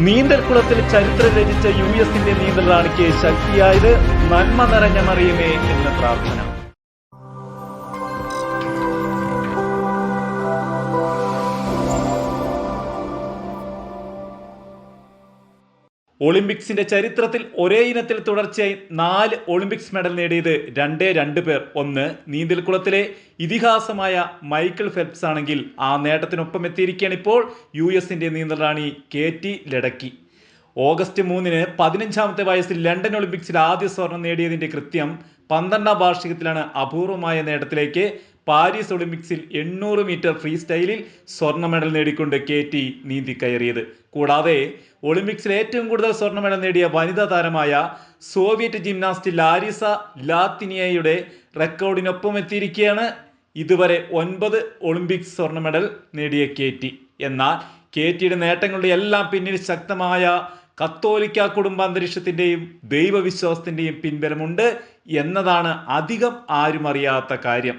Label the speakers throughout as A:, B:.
A: നീന്തൽക്കുളത്തിൽ ചരിത്രം രചിച്ച യു എസിന്റെ നീന്തൽ റാണിക്ക് ശക്തിയായത്. നന്മ നിറഞ്ഞ മറിയുമേ എന്ന പ്രാർത്ഥന. ഒളിമ്പിക്സിന്റെ ചരിത്രത്തിൽ ഒരേ ഇനത്തിൽ തുടർച്ചയായി നാല് ഒളിമ്പിക്സ് മെഡൽ നേടിയത് രണ്ടേ രണ്ട് പേർ. ഒന്ന് നീന്തൽക്കുളത്തിലെ ഇതിഹാസമായ മൈക്കിൾ ഫെൽപ്സ് ആണെങ്കിൽ ആ നേട്ടത്തിനൊപ്പം എത്തിയിരിക്കുകയാണ് ഇപ്പോൾ യു എസിന്റെ നീന്തൽ റാണി കെ ടി ലഡക്കി. ഓഗസ്റ്റ് മൂന്നിന് പതിനഞ്ചാമത്തെ വയസ്സിൽ ലണ്ടൻ ഒളിമ്പിക്സിൽ ആദ്യ സ്വർണം നേടിയതിന്റെ കൃത്യം പന്ത്രണ്ടാം വാർഷികത്തിലാണ് അപൂർവമായ നേട്ടത്തിലേക്ക് പാരീസ് ഒളിമ്പിക്സിൽ എണ്ണൂറ് മീറ്റർ ഫ്രീ സ്റ്റൈലിൽ സ്വർണ മെഡൽ നേടിക്കൊണ്ട് കെ ടി നീന്തി കയറിയത് കൂടാതെ ഒളിമ്പിക്സിൽ ഏറ്റവും കൂടുതൽ സ്വർണ മെഡൽ നേടിയ വനിതാ താരമായ സോവിയറ്റ് ജിംനാസ്റ്റ് ലാരിസ ലാത്തിനിയയുടെ റെക്കോർഡിനൊപ്പം എത്തിയിരിക്കുകയാണ്. ഇതുവരെ ഒൻപത് ഒളിമ്പിക്സ് സ്വർണ മെഡൽ നേടിയ കെ ടി. എന്നാൽ കെ ടിയുടെ നേട്ടങ്ങളുടെ എല്ലാം പിന്നിൽ ശക്തമായ കത്തോലിക്ക കുടുംബാന്തരീക്ഷത്തിന്റെയും ദൈവവിശ്വാസത്തിന്റെയും പിൻബലമുണ്ട് എന്നതാണ് അധികം ആരും അറിയാത്ത കാര്യം.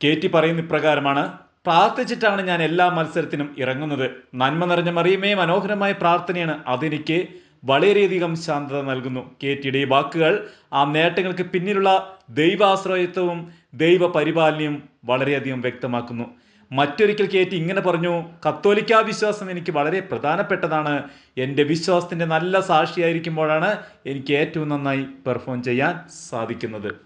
A: കെ ടി പറയുന്ന ഇപ്രകാരമാണ് പ്രാർത്ഥിച്ചിട്ടാണ് ഞാൻ എല്ലാ മത്സരത്തിനും ഇറങ്ങുന്നത്. നന്മ നിറഞ്ഞ മറിയുമേ മനോഹരമായ പ്രാർത്ഥനയാണ് അതെനിക്ക് വളരെയധികം ശാന്തത നൽകുന്നു. കെ ടിയുടെ ഈ വാക്കുകൾ ആ നേട്ടങ്ങൾക്ക് പിന്നിലുള്ള ദൈവാശ്രയത്വവും ദൈവ പരിപാലനയും വളരെയധികം വ്യക്തമാക്കുന്നു. മറ്റൊരിക്കൽ കയറ്റി ഇങ്ങനെ പറഞ്ഞു കത്തോലിക്ക വിശ്വാസം എനിക്ക് വളരെ പ്രധാനപ്പെട്ടതാണ്. എന്റെ വിശ്വാസത്തിന്റെ നല്ല സാക്ഷിയായിരിക്കുമ്പോഴാണ് എനിക്ക് ഏറ്റവും നന്നായി പെർഫോം ചെയ്യാൻ സാധിക്കുന്നത്.